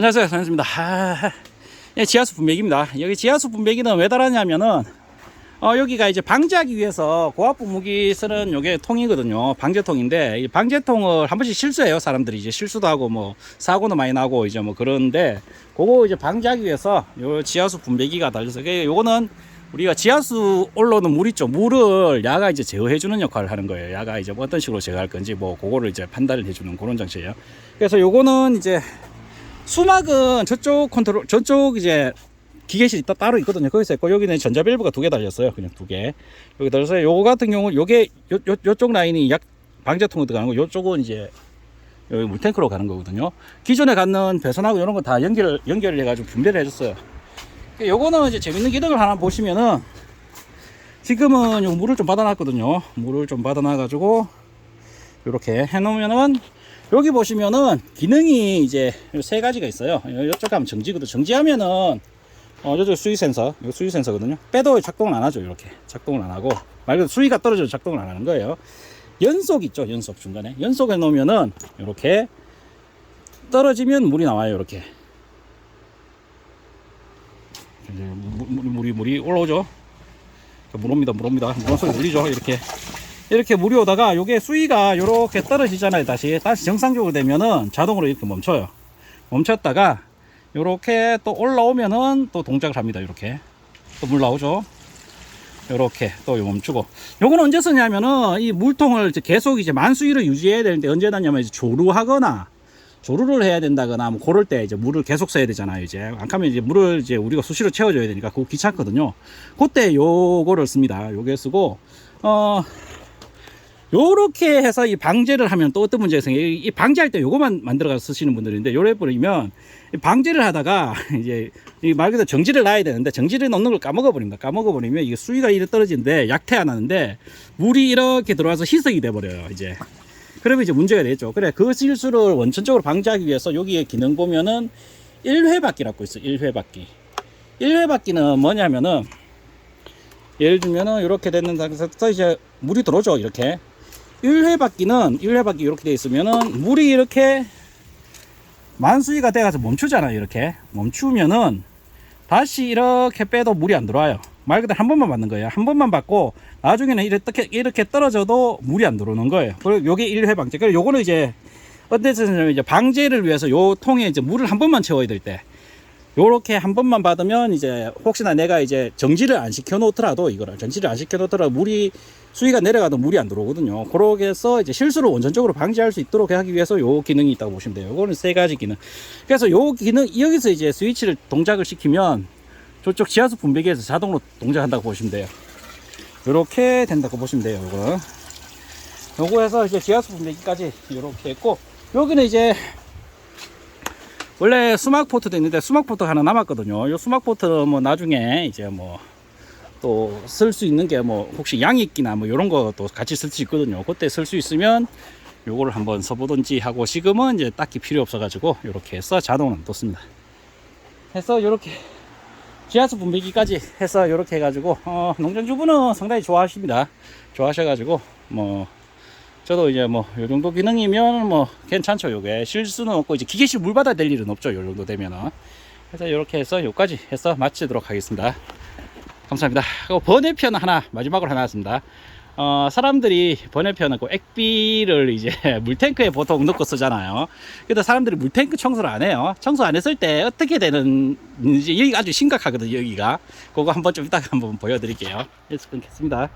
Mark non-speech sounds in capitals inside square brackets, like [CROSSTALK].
안녕하세요. 반갑습니다. 아, 예, 지하수 분배기입니다. 여기 지하수 분배기는 왜 달았냐면은, 어, 여기가 이제 방지하기 위해서 고압부 무기 쓰는 요게 통이거든요. 방제통인데, 이 방제통을 한 번씩 실수해요. 사람들이 이제 실수도 하고 뭐, 사고도 많이 나고 이제 뭐 그러는데, 그거 이제 방지하기 위해서 요 지하수 분배기가 달려서, 요거는 우리가 지하수 올라오는 물 있죠. 물을 야가 이제 제어해주는 역할을 하는 거예요. 야가 이제 뭐 어떤 식으로 제어할 건지 뭐, 그거를 이제 판단을 해주는 그런 장치예요. 그래서 요거는 이제 수막은 저쪽 컨트롤 저쪽 이제 기계실이 따, 따로 있거든요. 거기서 있고 여기는 전자 밸브가 두 개 달렸어요. 그냥 두 개. 여기 달려서 요거 같은 경우 요게 요, 요 요쪽 라인이 약 방제통으로 들어가는 거 요쪽은 이제 여기 물탱크로 가는 거거든요. 기존에 갖는 배선하고 이런 거 다 연결 연결을 해 가지고 분배를 해 줬어요. 요거는 이제 재밌는 기능을 하나 보시면은 지금은 요 물을 좀 받아놨거든요. 물을 좀 받아놔 가지고 이렇게 해놓으면은 여기 보시면은 기능이 이제 세 가지가 있어요. 이쪽 가면 정지거든. 정지하면은 어 저쪽 수위 센서, 이거 수위 센서거든요. 빼도 작동을 안 하죠. 이렇게 작동을 안 하고 말 그대로 수위가 떨어져도 작동을 안 하는 거예요. 연속 있죠. 연속 중간에 연속해 놓으면은 이렇게 떨어지면 물이 나와요. 이렇게 이제 물, 물, 물이 물이 올라오죠. 물 옵니다. 물 옵니다. 물 소리 들리죠. 이렇게 이렇게 물이 오다가 요게 수위가 요렇게 떨어지잖아요 다시. 다시 정상적으로 되면은 자동으로 이렇게 멈춰요. 멈췄다가 요렇게 또 올라오면은 또 동작을 합니다 요렇게. 또 물 나오죠? 요렇게 또 멈추고. 요거는 언제 쓰냐면은 이 물통을 이제 계속 이제 만수위를 유지해야 되는데 언제 나냐면 이제 조루하거나 조루를 해야 된다거나 뭐 그럴 때 이제 물을 계속 써야 되잖아요 이제. 안 가면 이제 물을 이제 우리가 수시로 채워줘야 되니까 그거 귀찮거든요. 그때 요거를 씁니다. 요게 쓰고 어 요렇게 해서 이 방제를 하면 또 어떤 문제가 생겨요? 이 방제할 때 요거만 만들어가서 쓰시는 분들인데 요래 버리면 이 방제를 하다가 [LAUGHS] 이제 이말 그대로 정지를 놔야 되는데 정지를 넣는 걸 까먹어 버립니다. 까먹어 버리면 이게 수위가 이래 떨어지는데 약태 안 하는데 물이 이렇게 들어와서 희석이 돼 버려요. 이제 그러면 이제 문제가 되죠. 그래 그 실수를 원천적으로 방지하기 위해서 여기에 기능 보면은 1회 바퀴라고 있어. 1회 바퀴. 1회 바퀴는 뭐냐면은 예를 들면은 이렇게 되는 상태에서 이제 물이 들어오죠. 이렇게 1회 바퀴는 1회 바퀴 이렇게 돼 있으면은 물이 이렇게 만수위가 돼가서 멈추잖아요 이렇게. 멈추면은 다시 이렇게 빼도 물이 안 들어와요. 말 그대로 한 번만 받는 거예요. 한 번만 받고 나중에는 이렇게 이렇게 떨어져도 물이 안 들어오는 거예요. 그리고 요게 1회 방제 그리고 요거는 이제 어쨌든 이제 방제를 위해서 요 통에 이제 물을 한 번만 채워야 될 때 요렇게 한 번만 받으면 이제 혹시나 내가 이제 정지를 안 시켜 놓더라도 이거를 정지를 안 시켜 놓더라도 물이 수위가 내려가도 물이 안 들어오거든요. 그렇게 해서 이제 실수를 원천적으로 방지할 수 있도록 하기 위해서 요 기능이 있다고 보시면 돼요. 요거는 세 가지 기능. 그래서 요 기능 여기서 이제 스위치를 동작을 시키면 저쪽 지하수 분배기에서 자동으로 동작한다고 보시면 돼요. 요렇게 된다고 보시면 돼요. 요거. 요거 해서 이제 지하수 분배기까지 요렇게 했고 여기는 이제 원래 수막 포트도 있는데 수막 포트 하나 남았거든요. 요 수막 포트 뭐 나중에 이제 뭐 또 쓸 수 있는 게 뭐 혹시 양익기나 뭐 이런 것도 같이 쓸 수 있거든요. 그때 쓸 수 있으면 요거를 한번 써보든지 하고 지금은 이제 딱히 필요 없어가지고 이렇게 해서 자동으로 뒀습니다. 해서 이렇게 지하수 분배기까지 해서 이렇게 해가지고 어, 농장주부는 상당히 좋아하십니다. 좋아하셔가지고 뭐 저도 이제 뭐 요 정도 기능이면 뭐 괜찮죠. 요게 실수는 없고 이제 기계실 물 받아 될 일은 없죠. 요 정도 되면은. 그래서 이렇게 해서 요까지 해서 마치도록 하겠습니다. 감사합니다. 번외편 하나 마지막으로 하나 왔습니다. 어 사람들이 번외편은 그 액비를 이제 [LAUGHS] 물탱크에 보통 넣고 쓰잖아요. 근데 사람들이 물탱크 청소를 안 해요. 청소 안 했을 때 어떻게 되는지 여기 아주 심각하거든요 여기가. 그거 한번 좀 이따가 한번 보여드릴게요. 여기서 끊겠습니다